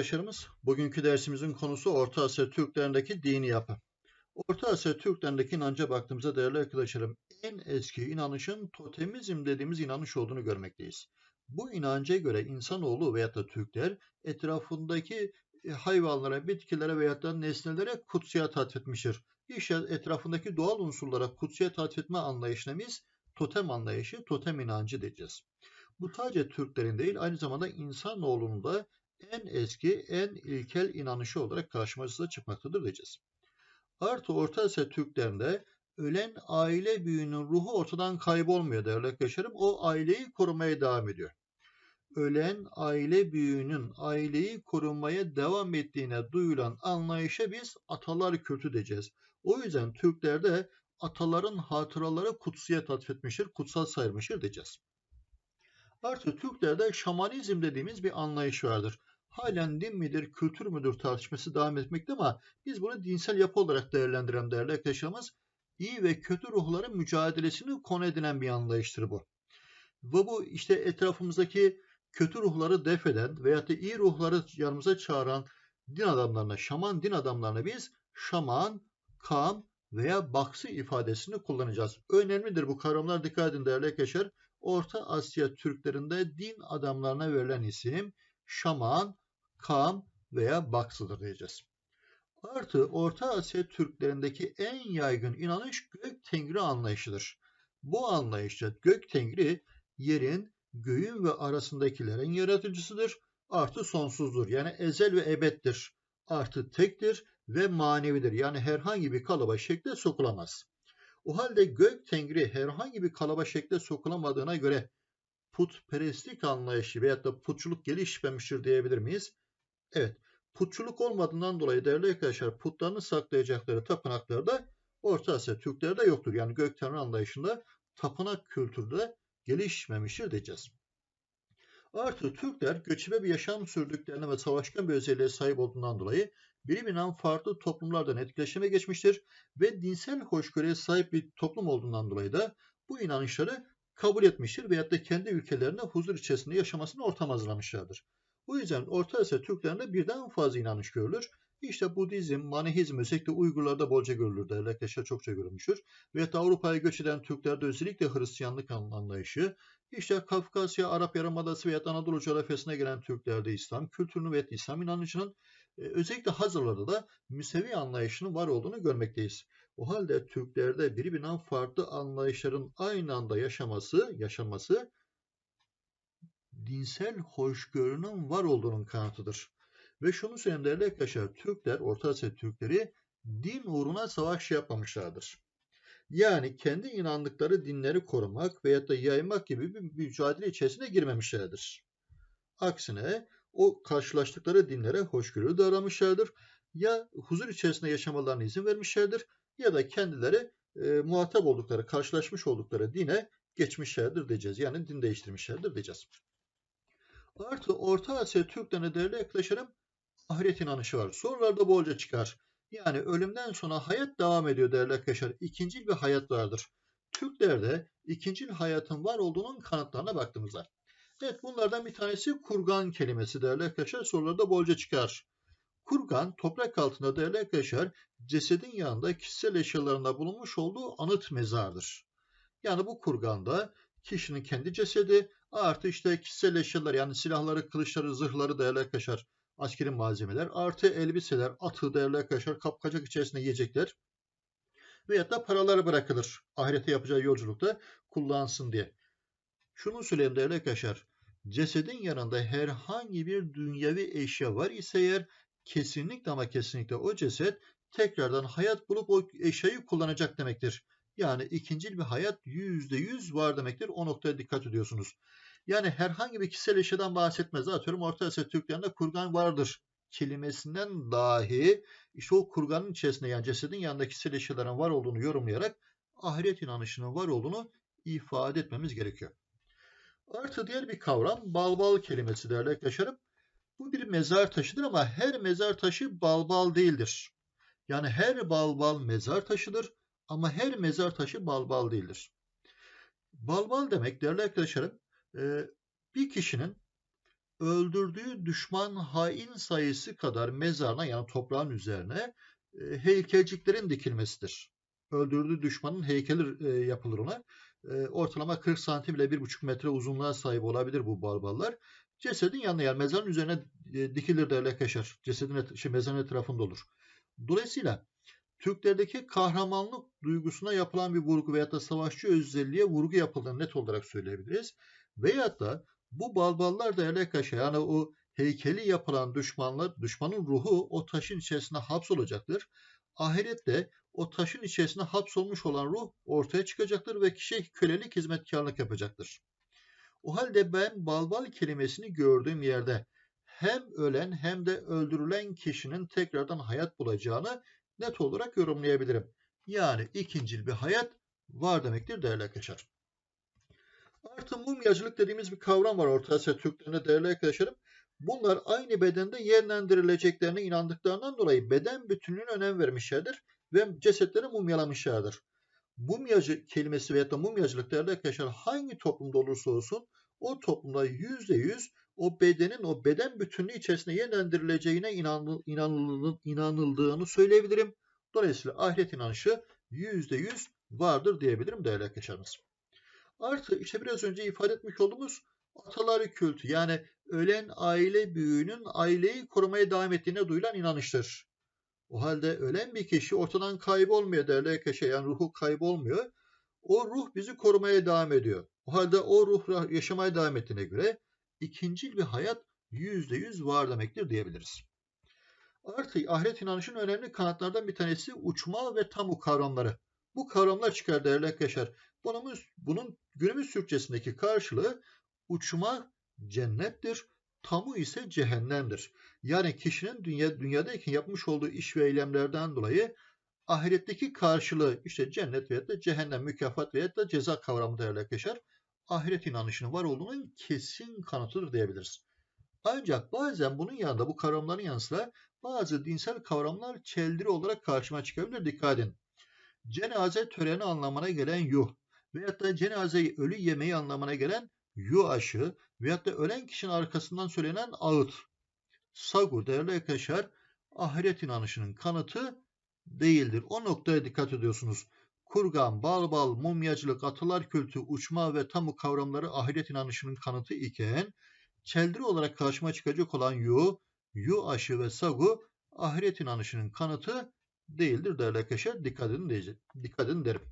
arkadaşlarımız. Bugünkü dersimizin konusu Orta Asya Türklerindeki dini yapı. Orta Asya Türklerindeki inanca baktığımızda değerli arkadaşlarım en eski inanışın totemizm dediğimiz inanış olduğunu görmekteyiz. Bu inanca göre insanoğlu veyahut da Türkler etrafındaki e, hayvanlara, bitkilere veyahut da nesnelere kutsiyet atfetmiştir. İşte etrafındaki doğal unsurlara kutsiyet atfetme anlayışına biz totem anlayışı, totem inancı diyeceğiz. Bu sadece Türklerin değil aynı zamanda insanoğlunun da en eski, en ilkel inanışı olarak karşımıza çıkmaktadır diyeceğiz. Artı Orta Asya Türklerinde ölen aile büyüğünün ruhu ortadan kaybolmuyor değerli arkadaşlarım. O aileyi korumaya devam ediyor. Ölen aile büyüğünün aileyi korumaya devam ettiğine duyulan anlayışa biz atalar kültü diyeceğiz. O yüzden Türklerde ataların hatıraları kutsiyet atfetmiştir, kutsal sayılmıştır diyeceğiz. Artı Türklerde şamanizm dediğimiz bir anlayış vardır. Halen din midir, kültür müdür tartışması devam etmekte ama biz bunu dinsel yapı olarak değerlendiren değerli arkadaşlarımız iyi ve kötü ruhların mücadelesini konu edilen bir anlayıştır bu. Ve bu işte etrafımızdaki kötü ruhları def eden veyahut da iyi ruhları yanımıza çağıran din adamlarına, şaman din adamlarına biz şaman, kam veya baksı ifadesini kullanacağız. Önemlidir bu kavramlar dikkat edin değerli arkadaşlar. Orta Asya Türklerinde din adamlarına verilen isim şaman, kam veya baksıdır diyeceğiz. Artı Orta Asya Türklerindeki en yaygın inanış gök tengri anlayışıdır. Bu anlayışta gök tengri yerin, göğün ve arasındakilerin yaratıcısıdır. Artı sonsuzdur yani ezel ve ebettir. Artı tektir ve manevidir. Yani herhangi bir kalıba şekle sokulamaz. O halde gök tengri herhangi bir kalaba şekle sokulamadığına göre putperestlik anlayışı veyahut da putçuluk gelişmemiştir diyebilir miyiz? Evet. Putçuluk olmadığından dolayı değerli arkadaşlar putlarını saklayacakları tapınakları da Orta Asya Türklerde yoktur. Yani gök tanrı anlayışında tapınak kültürü de gelişmemiştir diyeceğiz. Artı Türkler göçebe bir yaşam sürdüklerine ve savaşkan bir özelliğe sahip olduğundan dolayı birbirinden farklı toplumlardan etkileşime geçmiştir ve dinsel hoşgörüye sahip bir toplum olduğundan dolayı da bu inanışları kabul etmiştir veyahut da kendi ülkelerinde huzur içerisinde yaşamasını ortam hazırlamışlardır. Bu yüzden Orta Asya Türklerinde birden fazla inanış görülür. İşte Budizm, Manihizm özellikle Uygurlarda bolca görülür arkadaşlar çokça görülmüştür. Veyahut Avrupa'ya göç eden Türklerde özellikle Hristiyanlık anlayışı, işte Kafkasya, Arap Yarımadası veya Anadolu coğrafyasına gelen Türklerde İslam kültürünü ve İslam inancının e, özellikle Hazırlarda da Müsevi anlayışının var olduğunu görmekteyiz. O halde Türklerde birbirinden farklı anlayışların aynı anda yaşaması, yaşaması dinsel hoşgörünün var olduğunun kanıtıdır. Ve şunu söyleyeyim değerli arkadaşlar, Türkler, Orta Asya Türkleri din uğruna savaş yapmamışlardır. Yani kendi inandıkları dinleri korumak veyahut da yaymak gibi bir mücadele içerisine girmemişlerdir. Aksine o karşılaştıkları dinlere hoşgörü davranmışlardır. Ya huzur içerisinde yaşamalarına izin vermişlerdir ya da kendileri e, muhatap oldukları, karşılaşmış oldukları dine geçmişlerdir diyeceğiz. Yani din değiştirmişlerdir diyeceğiz. Artı Orta Asya Türklerine değerli yaklaşırım ahiret inanışı var. Sorularda bolca çıkar. Yani ölümden sonra hayat devam ediyor değerli arkadaşlar. İkincil bir hayat vardır. Türklerde ikincil hayatın var olduğunun kanıtlarına baktığımızda. Evet bunlardan bir tanesi kurgan kelimesi değerli arkadaşlar. Sorularda bolca çıkar. Kurgan toprak altında değerli arkadaşlar cesedin yanında kişisel eşyalarında bulunmuş olduğu anıt mezardır. Yani bu kurganda kişinin kendi cesedi artı işte kişisel eşyalar yani silahları, kılıçları, zırhları değerli arkadaşlar askeri malzemeler artı elbiseler, atı değerli arkadaşlar kapkacak içerisinde yiyecekler veyahut da paraları bırakılır ahirete yapacağı yolculukta kullansın diye. Şunu söyleyeyim değerli arkadaşlar. Cesedin yanında herhangi bir dünyevi eşya var ise eğer kesinlikle ama kesinlikle o ceset tekrardan hayat bulup o eşyayı kullanacak demektir. Yani ikincil bir hayat %100 var demektir. O noktaya dikkat ediyorsunuz. Yani herhangi bir kişisel eşyadan bahsetmez. Atıyorum Orta Asya Türklerinde kurgan vardır kelimesinden dahi işte o kurganın içerisinde yani cesedin yanında kişisel var olduğunu yorumlayarak ahiret inanışının var olduğunu ifade etmemiz gerekiyor. Artı diğer bir kavram balbal kelimesi değerli arkadaşlarım. Bu bir mezar taşıdır ama her mezar taşı balbal değildir. Yani her balbal mezar taşıdır ama her mezar taşı balbal değildir. Balbal demek değerli arkadaşlarım bir kişinin öldürdüğü düşman hain sayısı kadar mezarına yani toprağın üzerine e, heykelciklerin dikilmesidir. Öldürdüğü düşmanın heykeli e, yapılır ona. E, ortalama 40 santim ile 1,5 metre uzunluğa sahip olabilir bu balballar. Cesedin yanına yani mezarın üzerine dikilir değerli arkadaşlar. Cesedin et, şey, mezarın etrafında olur. Dolayısıyla Türklerdeki kahramanlık duygusuna yapılan bir vurgu veyahut da savaşçı özelliğe vurgu yapıldığını net olarak söyleyebiliriz. Veyahut da bu balballar değerli arkadaşlar yani o heykeli yapılan düşmanlar, düşmanın ruhu o taşın içerisinde hapsolacaktır. Ahirette o taşın içerisinde hapsolmuş olan ruh ortaya çıkacaktır ve kişi kölelik hizmetkarlık yapacaktır. O halde ben balbal kelimesini gördüğüm yerde hem ölen hem de öldürülen kişinin tekrardan hayat bulacağını net olarak yorumlayabilirim. Yani ikincil bir hayat var demektir değerli arkadaşlar. Artı mumyacılık dediğimiz bir kavram var Orta Asya Türklerinde değerli arkadaşlarım. Bunlar aynı bedende yerlendirileceklerine inandıklarından dolayı beden bütünlüğüne önem vermişlerdir ve cesetleri mumyalamışlardır. Mumyacı kelimesi veya da mumyacılık değerli arkadaşlar hangi toplumda olursa olsun o toplumda yüzde yüz o bedenin o beden bütünlüğü içerisinde yerlendirileceğine inanıl, inanıl, inanıldığını söyleyebilirim. Dolayısıyla ahiret inanışı yüzde yüz vardır diyebilirim değerli arkadaşlarımız. Artı işte biraz önce ifade etmiş olduğumuz ataları kültü yani ölen aile büyüğünün aileyi korumaya devam ettiğine duyulan inanıştır. O halde ölen bir kişi ortadan kaybolmuyor değerli arkadaşlar yani ruhu kaybolmuyor. O ruh bizi korumaya devam ediyor. O halde o ruh yaşamaya devam ettiğine göre ikincil bir hayat yüzde yüz var demektir diyebiliriz. Artı ahiret inanışının önemli kanatlardan bir tanesi uçma ve tamu kavramları. Bu kavramlar çıkar değerli arkadaşlar. Bunun, bunun günümüz Türkçesindeki karşılığı uçma cennettir, tamu ise cehennemdir. Yani kişinin dünya, dünyadayken yapmış olduğu iş ve eylemlerden dolayı ahiretteki karşılığı işte cennet veya da cehennem mükafat veya da ceza kavramı değerli arkadaşlar ahiret inanışının var olduğunun kesin kanıtıdır diyebiliriz. Ancak bazen bunun yanında bu kavramların yanı sıra bazı dinsel kavramlar çeldiri olarak karşıma çıkabilir. Dikkat edin. Cenaze töreni anlamına gelen yuh veyahut da cenazeyi ölü yemeği anlamına gelen yu aşı veyahut da ölen kişinin arkasından söylenen ağıt. Sagu değerli arkadaşlar ahiret inanışının kanıtı değildir. O noktaya dikkat ediyorsunuz. Kurgan, bal bal, mumyacılık, atılar kültü, uçma ve tamu kavramları ahiret inanışının kanıtı iken çeldiri olarak karşıma çıkacak olan yu, yu aşı ve sagu ahiret inanışının kanıtı değildir değerli arkadaşlar. Dikkat edin, edin derim.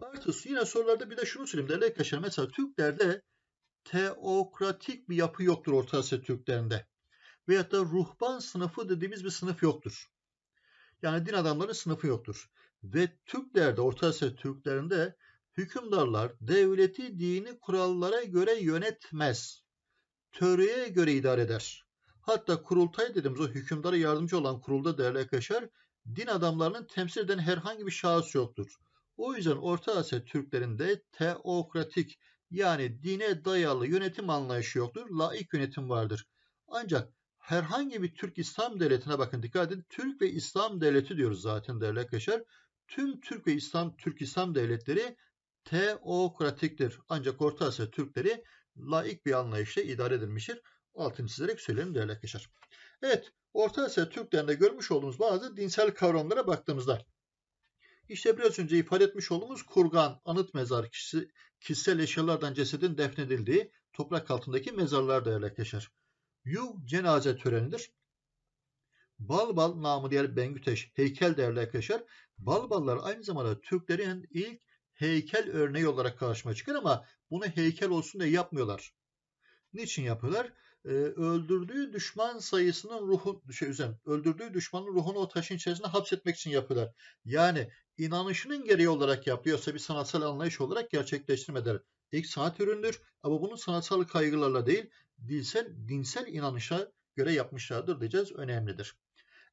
Artı yine sorularda bir de şunu söyleyeyim değerli arkadaşlar. Mesela Türklerde teokratik bir yapı yoktur Orta Asya Türklerinde. Veyahut da ruhban sınıfı dediğimiz bir sınıf yoktur. Yani din adamları sınıfı yoktur. Ve Türklerde, Orta Asya Türklerinde hükümdarlar devleti dini kurallara göre yönetmez. Töreye göre idare eder. Hatta kurultay dediğimiz o hükümdara yardımcı olan kurulda değerli arkadaşlar din adamlarının temsil eden herhangi bir şahıs yoktur. O yüzden Orta Asya Türklerinde teokratik yani dine dayalı yönetim anlayışı yoktur. Laik yönetim vardır. Ancak herhangi bir Türk İslam devletine bakın dikkat edin. Türk ve İslam devleti diyoruz zaten değerli arkadaşlar. Tüm Türk ve İslam Türk İslam devletleri teokratiktir. Ancak Orta Asya Türkleri laik bir anlayışla idare edilmiştir. Altını çizerek söyleyelim değerli arkadaşlar. Evet, Orta Asya Türklerinde görmüş olduğumuz bazı dinsel kavramlara baktığımızda işte biraz önce ifade etmiş olduğumuz kurgan, anıt mezar, kişi, kişisel eşyalardan cesedin defnedildiği toprak altındaki mezarlar değerli arkadaşlar. Yu cenaze törenidir. Bal bal namı diğer Bengüteş heykel değerli arkadaşlar. Bal ballar aynı zamanda Türklerin ilk heykel örneği olarak karşıma çıkar ama bunu heykel olsun diye yapmıyorlar. Niçin yapıyorlar? Öldürdüğü düşman sayısının ruhu şey üzerine, öldürdüğü düşmanın ruhunu o taşın içerisine hapsetmek için yapıyorlar. Yani inanışının gereği olarak yapıyorsa bir sanatsal anlayış olarak gerçekleştirmeder. İlk sanat üründür ama bunu sanatsal kaygılarla değil dinsel, dinsel inanışa göre yapmışlardır diyeceğiz. Önemlidir.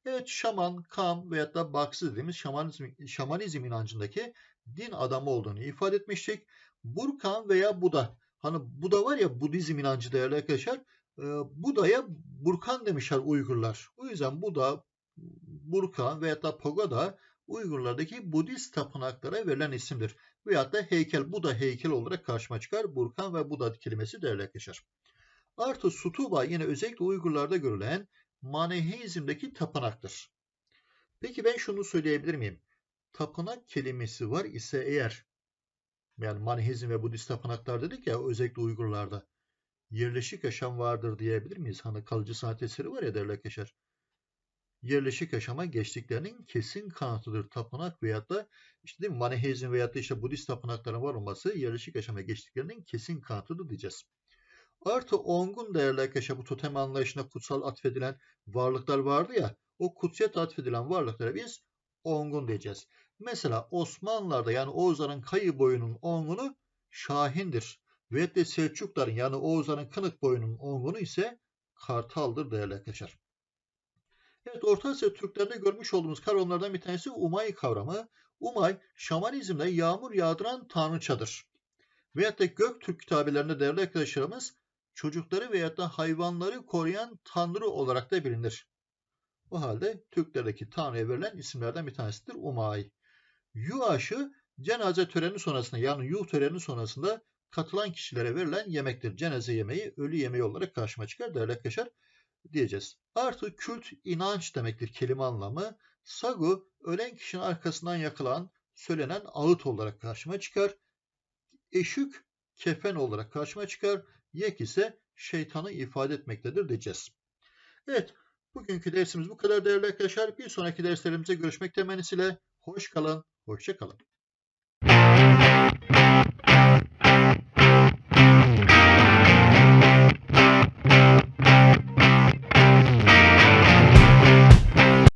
Evet şaman, kam veyahut da baksı dediğimiz şamanizm, şamanizm inancındaki din adamı olduğunu ifade etmiştik. Burkan veya Buda. Hani Buda var ya Budizm inancı değerli arkadaşlar. E, Buda'ya Burkan demişler Uygurlar. O yüzden Buda, Burkan veyahut da Pagoda Uygurlardaki Budist tapınaklara verilen isimdir. Veyahut da heykel, Buda heykel olarak karşıma çıkar. Burkan ve Buda kelimesi arkadaşlar. Artı Stuba yine özellikle Uygurlarda görülen Maneheizm'deki tapınaktır. Peki ben şunu söyleyebilir miyim? Tapınak kelimesi var ise eğer yani Maneheizm ve Budist tapınaklar dedik ya özellikle Uygurlarda yerleşik yaşam vardır diyebilir miyiz? Hani kalıcı sanat eseri var ya derler keşer. Yerleşik yaşama geçtiklerinin kesin kanıtıdır tapınak veyahut da işte değil mi Maneheizm veyahut da işte Budist tapınakların var olması yerleşik yaşama geçtiklerinin kesin kanıtıdır diyeceğiz. Artı ongun değerli arkadaşlar bu totem anlayışına kutsal atfedilen varlıklar vardı ya o kutsiyet atfedilen varlıklara biz ongun diyeceğiz. Mesela Osmanlılar'da yani Oğuzların kayı boyunun ongunu Şahin'dir. Ve de Selçukların yani Oğuzların kınık boyunun ongunu ise Kartal'dır değerli arkadaşlar. Evet Orta Asya Türklerinde görmüş olduğumuz kavramlardan bir tanesi Umay kavramı. Umay şamanizmde yağmur yağdıran tanrıçadır. Veyahut da Göktürk kitabelerinde değerli arkadaşlarımız çocukları veyahut da hayvanları koruyan tanrı olarak da bilinir. O halde Türklerdeki tanrıya verilen isimlerden bir tanesidir Umay. Yu aşı cenaze töreni sonrasında yani yuh töreni sonrasında katılan kişilere verilen yemektir. Cenaze yemeği ölü yemeği olarak karşıma çıkar değerli arkadaşlar diyeceğiz. Artı kült inanç demektir kelime anlamı. Sagu ölen kişinin arkasından yakılan söylenen ağıt olarak karşıma çıkar. Eşük kefen olarak karşıma çıkar. Yek ise şeytanı ifade etmektedir diyeceğiz. Evet bugünkü dersimiz bu kadar değerli arkadaşlar. Bir sonraki derslerimize görüşmek temennisiyle. Hoş kalın, hoşça kalın.